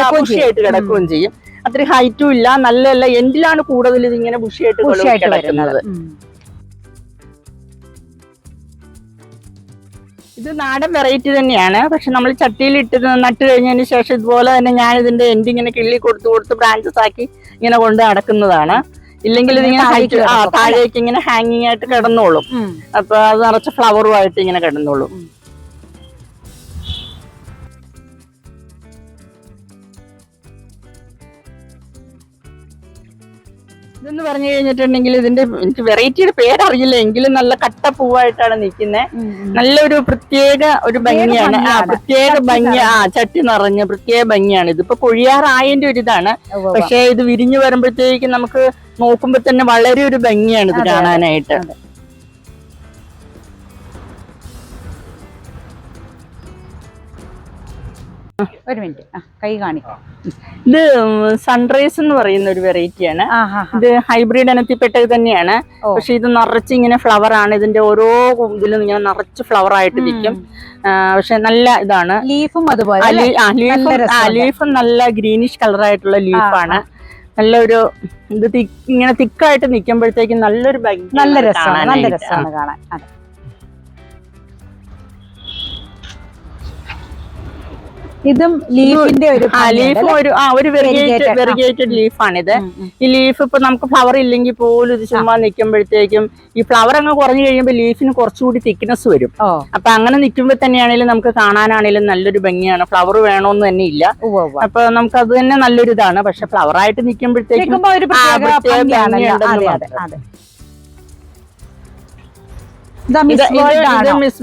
കിടക്കുകയും ചെയ്യും. അത്ര ഹൈറ്റും ഇല്ല. നല്ലല്ല എന്തിലാണ് കൂടുതൽ ഇതിങ്ങനെ ബുഷിയായിട്ട് ബുഷിയായിട്ട് കിടക്കുന്നത്? ഇത് നാടൻ വെറൈറ്റി തന്നെയാണ്. പക്ഷെ നമ്മൾ ചട്ടിയിൽ ഇട്ട് നട്ട് കഴിഞ്ഞതിന് ശേഷം ഇതുപോലെ തന്നെ ഞാൻ ഇതിന്റെ എൻഡ് ഇങ്ങനെ കിള്ളി കൊടുത്തു കൊടുത്ത് ബ്രാഞ്ചസ് ആക്കി ഇങ്ങനെ കൊണ്ട് നടക്കുന്നതാണ്. ഇല്ലെങ്കിൽ ഇതിങ്ങനെ താഴേക്ക് ആ താഴേക്ക് ഇങ്ങനെ ഹാങ്ങിങ് ആയിട്ട് കിടന്നോളും. അപ്പൊ അത് നിറച്ച് ഫ്ലവറും ആയിട്ട് ഇങ്ങനെ കിടന്നോളും. ഇതെന്ന് പറഞ്ഞു കഴിഞ്ഞിട്ടുണ്ടെങ്കിൽ ഇതിന്റെ എനിക്ക് വെറൈറ്റിയുടെ പേരറിയില്ല. എങ്കിലും നല്ല കട്ട പൂവായിട്ടാണ് നിൽക്കുന്നത്. നല്ലൊരു പ്രത്യേക ഒരു ഭംഗിയാണ്. ആ പ്രത്യേക ഭംഗി ആ ചട്ടി നിറഞ്ഞ പ്രത്യേക ഭംഗിയാണ്. ഇതിപ്പോ കൊഴിയാറായതിന്റെ ഒരു ഇതാണ്. പക്ഷെ ഇത് വിരിഞ്ഞു വരുമ്പോഴത്തേക്ക് നമുക്ക് നോക്കുമ്പോ തന്നെ വളരെ ഒരു ഭംഗിയാണ് ഇത്. കാണാനായിട്ട്. ഒരു മിനിറ്റ്. കൈ കാണിക്കാം. ഇത് സൺറൈസ് എന്ന് പറയുന്ന ഒരു വെറൈറ്റിയാണ് ഇത് ഹൈബ്രിഡ് ഇനത്തിൽപ്പെട്ടത് തന്നെയാണ്. പക്ഷെ ഇത് നിറച്ച് ഇങ്ങനെ ഫ്ലവർ ആണ്. ഇതിന്റെ ഓരോ ഇതിലും ഇങ്ങനെ നിറച്ച് ഫ്ലവർ ആയിട്ട് നിൽക്കും. പക്ഷെ നല്ല ഇതാണ്. ലീഫും അതുപോലെ ലീഫും നല്ല ഗ്രീനിഷ് കളർ ആയിട്ടുള്ള ലീഫാണ് നല്ലൊരു ഇത് തിക്ക് ഇങ്ങനെ തിക്കായിട്ട് നിൽക്കുമ്പോഴത്തേക്കും നല്ലൊരു ഭംഗി നല്ല രസമാണ് നല്ല രസമാണ് കാണാൻ. അതെ. ഇതും ലീഫിന്റെ ഒരു ലീഫ് ഒരു ആ ഒരു വെറിഗേറ്റഡ് ലീഫാണിത്. ഈ ലീഫ് ഇപ്പൊ നമുക്ക് ഫ്ലവർ ഇല്ലെങ്കിൽ പോലും ഇത് ചുമ്മാ നിൽക്കുമ്പോഴത്തേക്കും ഈ ഫ്ലവർ അങ്ങ് കുറഞ്ഞു കഴിയുമ്പോൾ ലീഫിന് കുറച്ചുകൂടി തിക്നെസ് വരും. അപ്പൊ അങ്ങനെ നിൽക്കുമ്പോൾ തന്നെയാണെങ്കിലും നമുക്ക് കാണാനാണെങ്കിലും നല്ലൊരു ഭംഗിയാണ്. ഫ്ലവർ വേണമെന്ന് തന്നെ ഇല്ല. അപ്പൊ നമുക്ക് അത് തന്നെ നല്ലൊരു ഇതാണ് പക്ഷെ ഫ്ലവർ ആയിട്ട് നിൽക്കുമ്പോഴത്തേക്കും മിസ്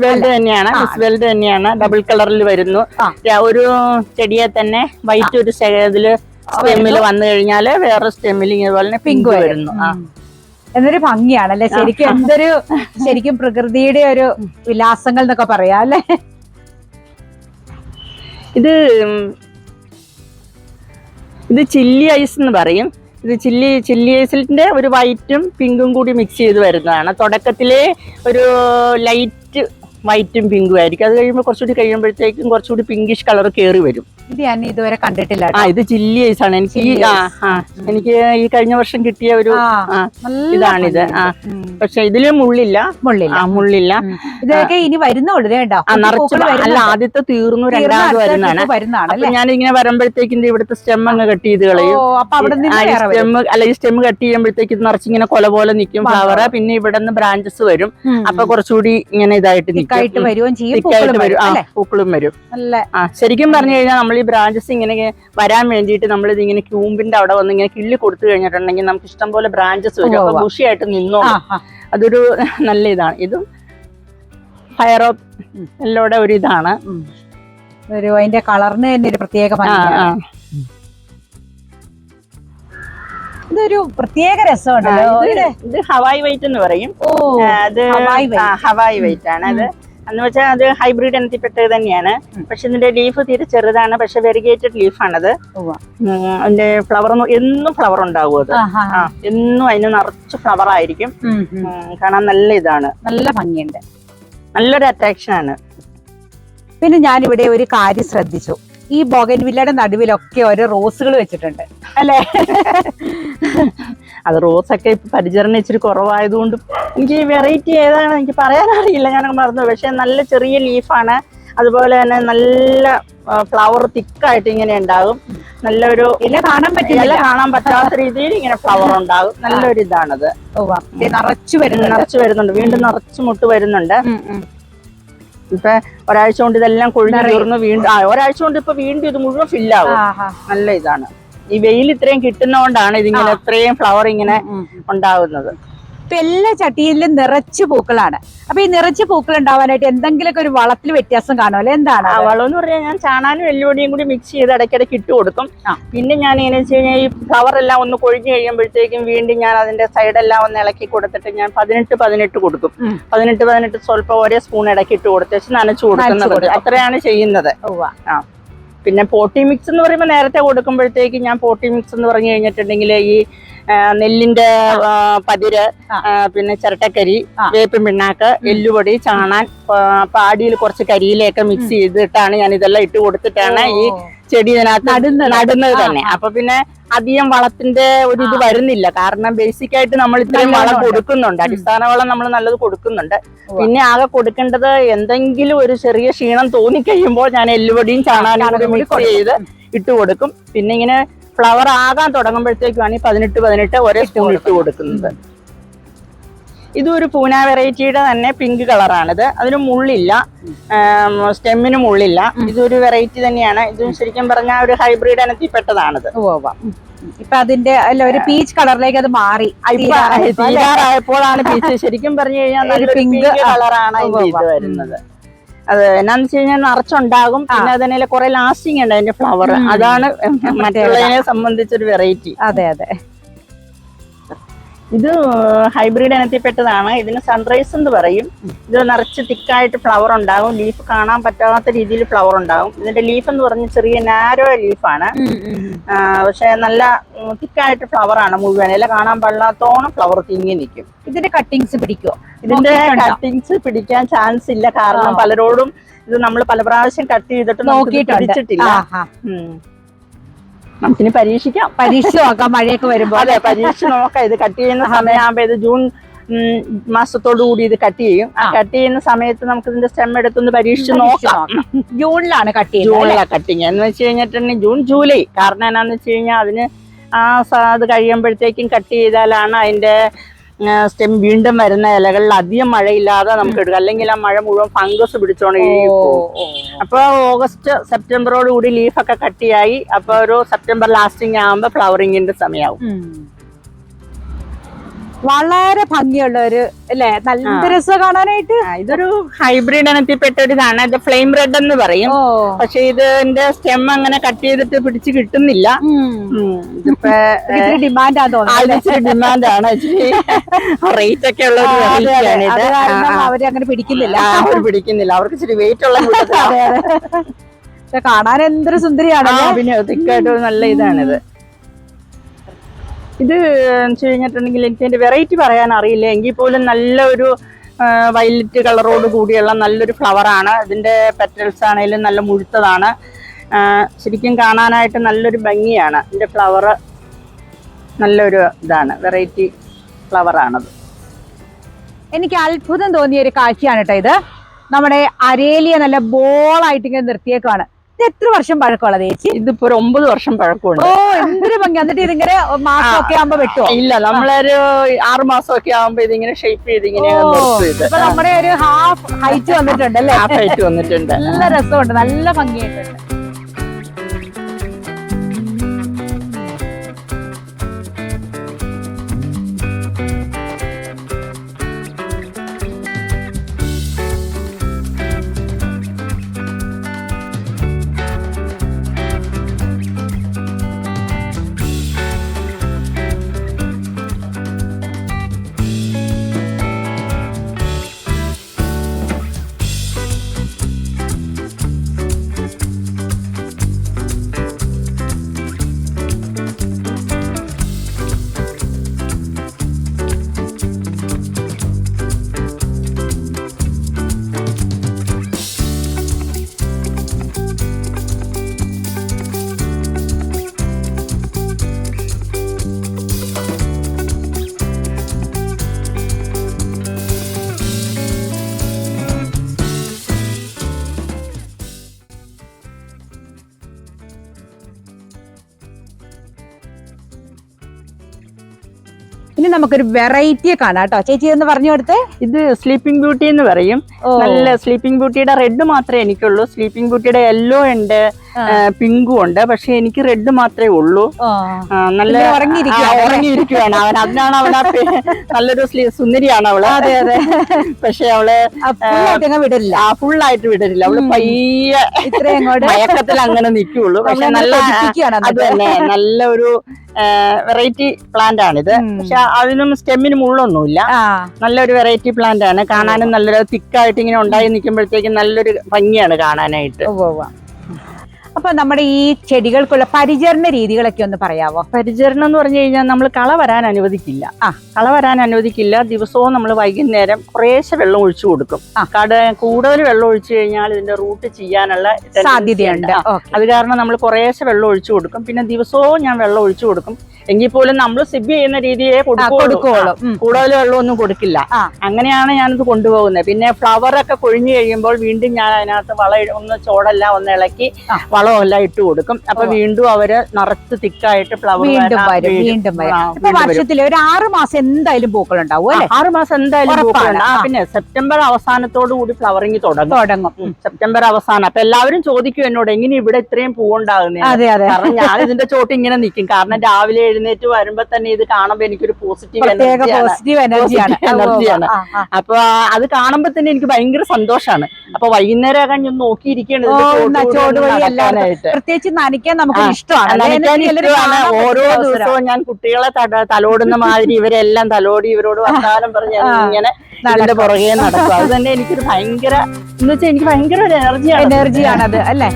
വേൾഡ് തന്നെയാണ്. മിസ് വേൾഡ് തന്നെയാണ്. ഡബിൾ കളറിൽ വരുന്നു. ഒരു ചെടിയെ തന്നെ വൈറ്റ് ഒരു ഇതിൽ സ്റ്റെമ്മിൽ വന്നു കഴിഞ്ഞാൽ വേറെ സ്റ്റെമ്മിൽ ഇതുപോലെ പിങ്ക് വരുന്നു. എന്നൊരു ഭംഗിയാണ് അല്ലെ? ശരിക്കും എന്തൊരു ശരിക്കും പ്രകൃതിയുടെ ഒരു വിലാസങ്ങൾ എന്നൊക്കെ പറയാം അല്ലെ? ഇത് ഇത് ചില്ലി ഐസ് എന്ന് പറയും. ഇത് ചില്ലി ചില്ലി ഒരു വൈറ്റും പിങ്കും കൂടി മിക്സ് ചെയ്ത് വരുന്നതാണ്. തുടക്കത്തിൽ ഒരു ലൈറ്റ് വൈറ്റും പിങ്കും ആയിരിക്കും. അത് കഴിയുമ്പോൾ കുറച്ചുകൂടി കഴിയുമ്പോഴത്തേക്കും കുറച്ചുകൂടി പിങ്കിഷ് കളർ കയറി വരും. ഇത് ഞാൻ ഇതുവരെ കണ്ടിട്ടില്ല ആ ഇത് ചില്ലി ഐസ് ആണ് എനിക്ക് ഈ ആ ആ എനിക്ക് ഈ കഴിഞ്ഞ വർഷം കിട്ടിയ ഒരു ആ, ആ, നല്ല ഇതാണിത് ആ പക്ഷെ ഇതിൽ മുള്ളില്ല. മുള്ളില്ല. ആ മുള്ളില്ല. ഇതൊക്കെ ഇനി വരുന്നുള്ളൂ ഇത് കേട്ടോ ആ നിറച്ച് അല്ല ആദ്യത്തെ തീർന്നു രണ്ടാമത് വരുന്നതാണ്. വരുന്നതാണ് അപ്പൊ അല്ലേ? ഞാൻ ഇങ്ങനെ വരുമ്പോഴത്തേക്കും ഇവിടുത്തെ സ്റ്റെം അങ്ങ് കട്ട് ചെയ്ത് കളയും. ഓ അപ്പൊ അവിടെ നിന്ന് വേറെ വരും. അല്ല ഈ സ്റ്റെം കട്ട് ചെയ്യുമ്പോഴത്തേക്ക് ഇത് നിറച്ചിങ്ങനെ കൊല പോലെ നിൽക്കും ഫ്ലവർ പിന്നെ ഇവിടെ നിന്ന് ബ്രാഞ്ചസ് വരും. അപ്പൊ കുറച്ചുകൂടി ഇങ്ങനെ ഇതായിട്ട് തിക്കായിട്ട് നിൽക്കും വരുകയും ചെയ്യും തിക്കായിട്ട് പൂക്കളും വരും. വരും ആ അല്ലേ? പൂക്കളും വരും. നല്ല ആ ശരിക്കും പറഞ്ഞു കഴിഞ്ഞാൽ നമ്മൾ ഈ ബ്രാഞ്ചസ് ഇങ്ങനെ വരാൻ വേണ്ടിയിട്ട് നമ്മൾ ഇങ്ങനെ ക്യൂമ്പിന്റെ അവിടെ വന്ന് ഇങ്ങനെ കിള്ളി കൊടുത്തു കഴിഞ്ഞിട്ടുണ്ടെങ്കിൽ നമുക്ക് ഇഷ്ടം പോലെ ബ്രാഞ്ചസ് വരും. അപ്പൊ. ബുഷിയായിട്ട് നിന്നോ? അതൊരു നല്ല ഇതാണ്. ഇതും ഫയർ ഓഫ് എല്ലോടെ ഒരു ഇതാണ്. ഒരു അതിന്റെ കളറിന് തന്നെ ഒരു പ്രത്യേക ഇതൊരു പ്രത്യേക രസമുണ്ടല്ലോ ഇത് ഹവായി വൈറ്റ് എന്ന് പറയും. അത് ഹവായി വൈറ്റ്. ആണ് അത് എന്ന് വെച്ചാൽ അത് ഹൈബ്രിഡ് ഇനത്തിൽപ്പെട്ടത് തന്നെയാണ്. പക്ഷെ ഇതിന്റെ ലീഫ് തീരെ ചെറുതാണ്. പക്ഷെ വെരിഗേറ്റഡ് ലീഫാണത്. അതിന്റെ ഫ്ലവർ എന്നും ഫ്ലവർ ഉണ്ടാവും അത്. ആ, എന്നും അതിന് നിറച്ച് ഫ്ലവർ ആയിരിക്കും. കാണാൻ നല്ല ഇതാണ്. നല്ല ഭംഗിയുണ്ട്. നല്ലൊരു അട്രാക്ഷൻ ആണ്. പിന്നെ ഞാനിവിടെ ഒരു കാര്യം ശ്രദ്ധിച്ചു. ഈ ബോഗൻവില്ലയുടെ നടുവിലൊക്കെ ഓരോ റോസുകൾ വെച്ചിട്ടുണ്ട്. അല്ലേ? അത് റോസ് ഒക്കെ ഇപ്പൊ പരിചരണം ഇച്ചിരി കുറവായതുകൊണ്ട് എനിക്ക് വെറൈറ്റി ഏതാണ് എനിക്ക് പറയാനറിയില്ല ഞാൻ മറന്നു പക്ഷെ നല്ല ചെറിയ ലീഫാണ്. അതുപോലെ തന്നെ നല്ല ഫ്ലവർ തിക്കായിട്ട് ഇങ്ങനെ ഉണ്ടാകും. നല്ലൊരു ഇല കാണാൻ പറ്റില്ല കാണാൻ പറ്റാത്ത രീതിയിൽ ഇങ്ങനെ ഫ്ലവർ ഉണ്ടാകും. നല്ലൊരു ഇതാണത് നിറച്ചു വരുന്നുണ്ട്. നിറച്ചു വരുന്നുണ്ട്. വീണ്ടും നിറച്ചു മുട്ട് വരുന്നുണ്ട്. ഇപ്പൊ ഒരാഴ്ച കൊണ്ട് ഇതെല്ലാം കൊഴിഞ്ഞു. തീർന്നു വീണ്ടും ആ ഒരാഴ്ച കൊണ്ട് ഇപ്പൊ വീണ്ടും ഇത് മുഴുവൻ ഫില്ലാവും. നല്ല ഇതാണ് ഈ വെയിൽ ഇത്രയും കിട്ടുന്നോണ്ടാണ് ഇതിങ്ങനെ ഇത്രയും ഫ്ലവർ ഇങ്ങനെ. ഉണ്ടാവുന്നത് ഇപ്പൊ എല്ലാ ചട്ടിയിലും നിറച്ച് പൂക്കളാണ് അപ്പൊ ഈ നിറച്ച് പൂക്കൾ ഉണ്ടാവാനായിട്ട് എന്തെങ്കിലുമൊക്കെ ഒരു വളത്തിൽ വ്യത്യാസം കാണുമല്ലോ എന്താണ്? വളം എന്ന് പറഞ്ഞാൽ ഞാൻ ചാണാനും എല്ലുപൊടിയും കൂടി മിക്സ് ചെയ്ത് ഇടയ്ക്കിടയ്ക്ക് ഇട്ട് കൊടുക്കും. പിന്നെ ഞാൻ എങ്ങനെ വെച്ച് കഴിഞ്ഞാൽ ഈ എല്ലാം ഒന്ന് കൊഴിഞ്ഞു കഴിയുമ്പോഴത്തേക്കും വീണ്ടും ഞാൻ അതിന്റെ സൈഡെല്ലാം ഒന്ന് ഇളക്കി കൊടുത്തിട്ട് ഞാൻ പതിനെട്ട് പതിനെട്ട് കൊടുക്കും. പതിനെട്ട് പതിനെട്ട് സ്വല്പം ഒരേ സ്പൂൺ ഇടയ്ക്ക് ഇട്ട് കൊടുത്തേച്ച് നനച്ചു കൊടുക്കുന്നത് അത്രയാണ് ചെയ്യുന്നത്. പിന്നെ പോട്ടി മിക്സ് എന്ന് പറയുമ്പോൾ നേരത്തെ കൊടുക്കുമ്പോഴത്തേക്ക് ഞാൻ പോട്ടി മിക്സ് എന്ന് പറഞ്ഞു കഴിഞ്ഞിട്ടുണ്ടെങ്കിൽ ഈ നെല്ലിന്റെ പതിര് പിന്നെ ചിരട്ടക്കരി. വേപ്പിൻ പിണ്ണാക്ക് എല്ലുപൊടി ചാണാൻ പാടിയിൽ കുറച്ച് കരിയിലൊക്കെ മിക്സ് ചെയ്തിട്ടാണ് ഞാൻ ഇതെല്ലാം ഇട്ട് കൊടുത്തിട്ടാണ് ഈ. ചെടി ഇതിനകത്ത് നടുന്നത്. നടുന്നത് തന്നെ. അപ്പൊ പിന്നെ അധികം വളത്തിന്റെ ഒരു ഇത് വരുന്നില്ല. കാരണം ബേസിക് ആയിട്ട് നമ്മൾ ഇത്രയും വളം. കൊടുക്കുന്നുണ്ട്. അടിസ്ഥാന വളം നമ്മൾ നല്ലത് കൊടുക്കുന്നുണ്ട്. പിന്നെ ആകെ കൊടുക്കേണ്ടത് എന്തെങ്കിലും ഒരു ചെറിയ ക്ഷീണം തോന്നിക്കഴിയുമ്പോൾ ഞാൻ എല്ലുപൊടിയും ചാണാനും കൂടി മിക്സ് ചെയ്ത് ഇട്ട് കൊടുക്കും. പിന്നെ ഇങ്ങനെ ഫ്ലവർ ആകാൻ തുടങ്ങുമ്പോഴത്തേക്കുമാണ് ഈ പതിനെട്ട് പതിനെട്ട് ഒരേ സ്പൂൺ ഇട്ട് കൊടുക്കുന്നത്. ഇതൊരു പൂന വെറൈറ്റിയുടെ തന്നെ പിങ്ക് കളറാണിത്. അതിന് മുള്ളില്ല. സ്റ്റെമ്മിന് മുള്ളില്ല. ഇതൊരു വെറൈറ്റി തന്നെയാണ്. ഇത് ശരിക്കും പറഞ്ഞാൽ ഒരു ഹൈബ്രിഡ് അനത്തി പെട്ടതാണിത്. ഇപ്പൊ അതിന്റെ അല്ല ഒരു പീച്ച് കളറിലേക്ക് അത് മാറി? തീരാറായപ്പോഴാണ് പീച്ച് ശരിക്കും പറഞ്ഞു കഴിഞ്ഞാൽ പിങ്ക് കളറാണ് ഇത് വരുന്നത്. അത് എന്നാന്ന് വെച്ച് കഴിഞ്ഞാൽ നിറച്ചുണ്ടാകും. പിന്നെ അതിനെ കുറെ ലാസ്റ്റിംഗ് ഉണ്ട് അതിന്റെ ഫ്ലവർ. അതാണ് മറ്റുള്ളതിനെ സംബന്ധിച്ചൊരു വെറൈറ്റി അതെ അതെ. ഇത് ഹൈബ്രിഡ് ഇനത്തിൽപ്പെട്ടതാണ്. ഇതിന് സൺറൈസ് എന്ന് പറയും. ഇത് നിറച്ച് തിക്കായിട്ട് ഫ്ലവർ ഉണ്ടാവും ലീഫ് കാണാൻ പറ്റാത്ത രീതിയിൽ ഫ്ലവർ ഉണ്ടാവും ഇതിന്റെ ലീഫ് എന്ന് പറഞ്ഞ ചെറിയ നാരോ ലീഫാണ് പക്ഷെ നല്ല തിക്കായിട്ട് ഫ്ലവർ ആണ് മുഴുവൻ ഇല കാണാൻ പാടില്ലാത്തോണം ഫ്ലവർ തിങ്ങി നിൽക്കും. ഇതിന്റെ കട്ടിങ്സ് പിടിക്കോ ഇതിന്റെ കട്ടിങ്സ് പിടിക്കാൻ ചാൻസ് ഇല്ല. കാരണം പലരോടും ഇത് നമ്മൾ പല പ്രാവശ്യം കട്ട് ചെയ്തിട്ട് നോക്കിയിട്ട് പിടിച്ചിട്ടില്ല. നമുക്കിനി പരീക്ഷിക്കാം. പരീക്ഷ നോക്കാം മഴയൊക്കെ വരുമ്പോ. അതെ പരീക്ഷിച്ച് നോക്കാം. ഇത് കട്ട് ചെയ്യുന്ന സമയമാകുമ്പോ ഇത് ജൂൺ മാസത്തോടു കൂടി ഇത് കട്ട് ചെയ്യും. ആ. കട്ട് ചെയ്യുന്ന സമയത്ത് നമുക്ക് ഇതിന്റെ സ്റ്റെം എടുത്തൊന്ന് പരീക്ഷിച്ച് പരീക്ഷിച്ച് നോക്കാം. ജൂണിലാണ് കട്ട് ചെയ്യുന്നത് ജൂണിലാണ് ജൂണിലെ കട്ടിങ് എന്ന് വെച്ച് കഴിഞ്ഞിട്ടുണ്ടെങ്കിൽ ജൂൺ ജൂലൈ. കാരണം എന്നാന്ന് വെച്ച് കഴിഞ്ഞാൽ അതിന് ആ അത് കഴിയുമ്പോഴത്തേക്കും കട്ട് ചെയ്താലാണ് അതിന്റെ സ്റ്റെം വീണ്ടും വരുന്ന ഇലകളിൽ അധികം മഴയില്ലാതെ നമുക്ക് എടുക്കാം. അല്ലെങ്കിൽ ആ മഴ മുഴുവൻ ഫംഗസ് പിടിച്ചോണ്ട് അപ്പൊ ഓഗസ്റ്റ് സെപ്റ്റംബറോടുകൂടി ലീഫൊക്കെ കട്ടിയായി. അപ്പൊ ഒരു സെപ്റ്റംബർ ലാസ്റ്റിംഗ് ആകുമ്പോ ഫ്ലവറിങ്ങിന്റെ സമയമാവും. വളരെ ഭംഗിയുള്ള ഒരു അല്ലേ? നല്ല. രസം കാണാനായിട്ട്. ഇതൊരു ഹൈബ്രിഡ് ഇനത്തിൽപ്പെട്ട ഒരു ഇതാണ് ഇത് ഫ്ലെയിം റെഡ് എന്ന് പറയും. പക്ഷെ ഇതിന്റെ സ്റ്റെം അങ്ങനെ കട്ട് ചെയ്തിട്ട് പിടിച്ച് കിട്ടുന്നില്ല. ഡിമാൻഡാ ആണ് റേറ്റ് ഒക്കെ ഉള്ള. അവർ അങ്ങനെ പിടിക്കുന്നില്ല. അവർ പിടിക്കുന്നില്ല. അവർക്ക് ഇച്ചിരി വെയിറ്റ് ഉള്ള കാണാൻ എന്തൊരു സുന്ദരിയാണ് പിന്നെ തിക്കായിട്ട് നല്ല ഇതാണിത്. ഇത് കഴിഞ്ഞിട്ടുണ്ടെങ്കിൽ എനിക്ക് അതിന്റെ വെറൈറ്റി പറയാൻ അറിയില്ല. എങ്കിൽ പോലും നല്ലൊരു വയലറ്റ് കളറോട് കൂടിയുള്ള നല്ലൊരു ഫ്ലവറാണ് ഇതിന്റെ പെറ്റൽസ് ആണെങ്കിലും നല്ല മുഴുത്തതാണ്. ശരിക്കും കാണാനായിട്ട് നല്ലൊരു ഭംഗിയാണ്. ഇതിന്റെ ഫ്ലവർ നല്ലൊരു ഇതാണ്. വെറൈറ്റി ഫ്ലവറാണത് എനിക്ക് അത്ഭുതം തോന്നിയ ഒരു കാഴ്ചയാണ് കേട്ടോ ഇത്. നമ്മുടെ അരേലിയ നല്ല ബോളായിട്ട് ഇങ്ങനെ നിർത്തിയേക്കാണ് ഇത് എത്ര വർഷം പഴക്കമുള്ളത് ചേച്ചി? ഇതിപ്പോ ഒരു ഒമ്പത് വർഷം പഴക്കമുണ്ട്. ഓ എന്തൊരു ഭംഗി. എന്നിട്ട് ഇതിങ്ങനെ മാസമൊക്കെ ആകുമ്പോ വെട്ടോ ഇല്ല നമ്മളൊരു ആറു മാസമൊക്കെ ആകുമ്പോ ഇതിങ്ങനെ ഷേപ്പ് ചെയ്ത് ഇങ്ങനെ നമ്മുടെ ഒരു ഹാഫ് ഹൈറ്റ് വന്നിട്ടുണ്ട് അല്ലേ? ഹാഫ് ഹൈറ്റ് വന്നിട്ടുണ്ട്. നല്ല രസമുണ്ട്. നല്ല ഭംഗിയായിട്ടുണ്ട്. നമുക്കൊരു വെറൈറ്റിയെ കാണാം കേട്ടോ. ചേച്ചി എന്ന് പറഞ്ഞു കൊടുത്തേ. ഇത് സ്ലീപ്പിംഗ് ബ്യൂട്ടി എന്ന് പറയും. നല്ല സ്ലീപ്പിംഗ് ബ്യൂട്ടിയുടെ റെഡ് മാത്രമേ എനിക്കുള്ളൂ. സ്ലീപ്പിംഗ് ബ്യൂട്ടിയുടെ യെല്ലോ ഉണ്ട്. പിങ്കും ഉണ്ട്. പക്ഷെ എനിക്ക് റെഡ് മാത്രമേ ഉള്ളൂ. നല്ല ഉറങ്ങിയിരിക്കുകയാണ് അവൻ. അതിനാണ് അവൻ നല്ലൊരു സുന്ദരിയാണ് അവൾ. അതെ അതെ. പക്ഷെ അവൾ വിടില്ല ഫുള്ളായിട്ട് വിടരില്ല അവൾ പയ്യെ മയക്കത്തിൽ അങ്ങനെ നിൽക്കുള്ളൂ. പക്ഷെ നല്ല അത്. തന്നെ. നല്ല ഒരു വെറൈറ്റി പ്ലാന്റ് ആണിത്. പക്ഷെ അതിനും സ്റ്റെമ്മിന് മുള്ളൊന്നുമില്ല ആ. നല്ലൊരു വെറൈറ്റി പ്ലാന്റ് ആണ് കാണാനും നല്ലൊരു തിക്കായിട്ട് ഇങ്ങനെ ഉണ്ടായി നിൽക്കുമ്പോഴത്തേക്കും നല്ലൊരു ഭംഗിയാണ് കാണാനായിട്ട്. അപ്പൊ നമ്മുടെ ഈ ചെടികൾക്കുള്ള പരിചരണ രീതികളൊക്കെ ഒന്ന് പറയാവോ? പരിചരണം എന്ന് പറഞ്ഞു കഴിഞ്ഞാൽ നമ്മൾ കള വരാൻ അനുവദിക്കില്ല. ആ. കള വരാൻ അനുവദിക്കില്ല. ദിവസവും നമ്മൾ വൈകുന്നേരം കുറേശ്ശെ വെള്ളം ഒഴിച്ചു കൊടുക്കും. ആ. കട കൂടുതൽ വെള്ളം ഒഴിച്ചു കഴിഞ്ഞാൽ ഇതിന്റെ റൂട്ട് ചെയ്യാനുള്ള സാധ്യതയുണ്ട്. അത് കാരണം നമ്മൾ കുറേശ്ശെ വെള്ളം ഒഴിച്ചു കൊടുക്കും. പിന്നെ ദിവസവും ഞാൻ വെള്ളം ഒഴിച്ചു കൊടുക്കും. എങ്കിൽ പോലും നമ്മൾ സിബ് ചെയ്യുന്ന രീതിയെ കൊടുക്കുള്ളൂ. കൂടുതൽ വെള്ളമൊന്നും കൊടുക്കില്ല. അങ്ങനെയാണ് ഞാനിത് കൊണ്ടുപോകുന്നത്. പിന്നെ ഫ്ലവർ ഒക്കെ കൊഴിഞ്ഞു കഴിയുമ്പോൾ വീണ്ടും ഞാൻ അതിനകത്ത് വളം ഒന്ന് ചോടെല്ലാം ഒന്ന് ഇളക്കി. വളമെല്ലാം ഇട്ട് കൊടുക്കും. അപ്പൊ. വീണ്ടും അവർ നിറച്ച് തിക്കായിട്ട് ഫ്ലവർ വീണ്ടും വരും വീണ്ടും വരും. വർഷത്തിൽ ഒരു ആറ് മാസം എന്തായാലും പൂക്കൾ ഉണ്ടാവും അല്ലെ ആറ് മാസം എന്തായാലും. പിന്നെ സെപ്റ്റംബർ അവസാനത്തോടു കൂടി ഫ്ലവറിങ് തുടങ്ങും. തുടങ്ങും. സെപ്റ്റംബർ അവസാനം. അപ്പൊ എല്ലാവരും ചോദിക്കും എന്നോട് എങ്ങനെ ഇവിടെ ഇത്രയും പൂവുണ്ടാകുന്നേ അതെ അതെ. കാരണം ഞാൻ ഇതിന്റെ ചോട്ട് ഇങ്ങനെ നിൽക്കും കാരണം രാവിലെ എഴുന്നേറ്റ് വരുമ്പോ തന്നെ ഇത് കാണുമ്പോ എനിക്കൊരു പോസിറ്റീവ് പോസിറ്റീവ് എനർജിയാണ് എനർജിയാണ്. അപ്പൊ അത് കാണുമ്പോ തന്നെ എനിക്ക് ഭയങ്കര സന്തോഷമാണ് അപ്പൊ വൈകുന്നേരം ആകാൻ ഞാൻ നോക്കിയിരിക്കുകയാണ്. പ്രത്യേകിച്ച് നനയ്ക്കാൻ നമുക്ക് ഇഷ്ടമാണ്. ഓരോ. ദിവസവും ഞാൻ കുട്ടികളെ തലോടുന്ന മാതിരി ഇവരെല്ലാം തലോടി ഇവരോട് വർത്താനം പറഞ്ഞ് ഇങ്ങനെ ഇതിന്റെ നടക്കും. പുറകെ നടക്കും. അത് തന്നെ എനിക്കൊരു ഭയങ്കര എന്ന് വെച്ചാൽ എനിക്ക് ഭയങ്കര ഒരു എനർജിയാണ് എനർജിയാണത് അല്ലേ?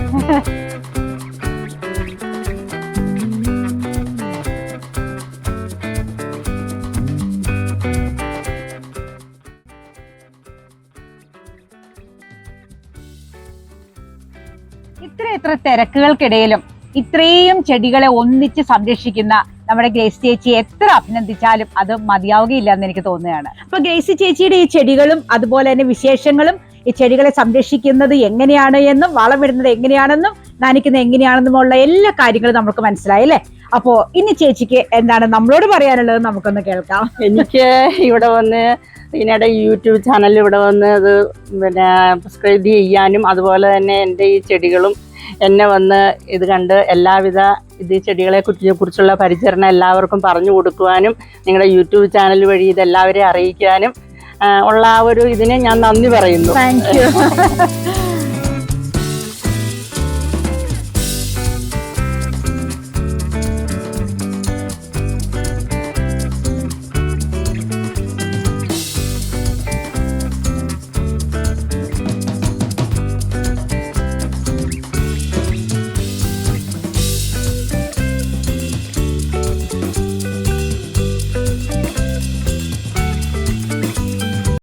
ഇത്ര തിരക്കുകൾക്കിടയിലും ഇത്രയും ചെടികളെ ഒന്നിച്ച് സംരക്ഷിക്കുന്ന നമ്മുടെ ഗ്രേസ് ചേച്ചി എത്ര അഭിനന്ദിച്ചാലും അത് മതിയാവുകയില്ല എന്ന് എനിക്ക് തോന്നുകയാണ്. അപ്പൊ ഗ്രേസി ചേച്ചിയുടെ ഈ ചെടികളും അതുപോലെ തന്നെ വിശേഷങ്ങളും ഈ ചെടികളെ സംരക്ഷിക്കുന്നത് എങ്ങനെയാണ് എന്നും വളമിടുന്നത് എങ്ങനെയാണെന്നും നനയ്ക്കുന്നത് എങ്ങനെയാണെന്നുമുള്ള എല്ലാ കാര്യങ്ങളും നമുക്ക് മനസ്സിലായി അല്ലേ? അപ്പോ ഇനി ചേച്ചിക്ക് എന്താണ് നമ്മളോട് പറയാനുള്ളത് നമുക്കൊന്ന് കേൾക്കാം. എനിക്ക് ഇവിടെ വന്ന് ഇതിനിടെ യൂട്യൂബ് ചാനലിൽ ഇവിടെ വന്ന് അത് പിന്നെ സബ്സ്ക്രൈബ് ചെയ്യാനും അതുപോലെ തന്നെ എന്റെ ഈ ചെടികളും എന്നെ വന്ന് ഇത് കണ്ട് എല്ലാവിധ ഇത് ചെടികളെ കുറിച്ച് കുറിച്ചുള്ള പരിചരണം എല്ലാവർക്കും പറഞ്ഞു കൊടുക്കുവാനും നിങ്ങളുടെ യൂട്യൂബ് ചാനൽ വഴി ഇതെല്ലാവരെയും അറിയിക്കാനും ഉള്ള ആ ഒരു ഇതിനെ ഞാൻ നന്ദി പറയുന്നു. Thank you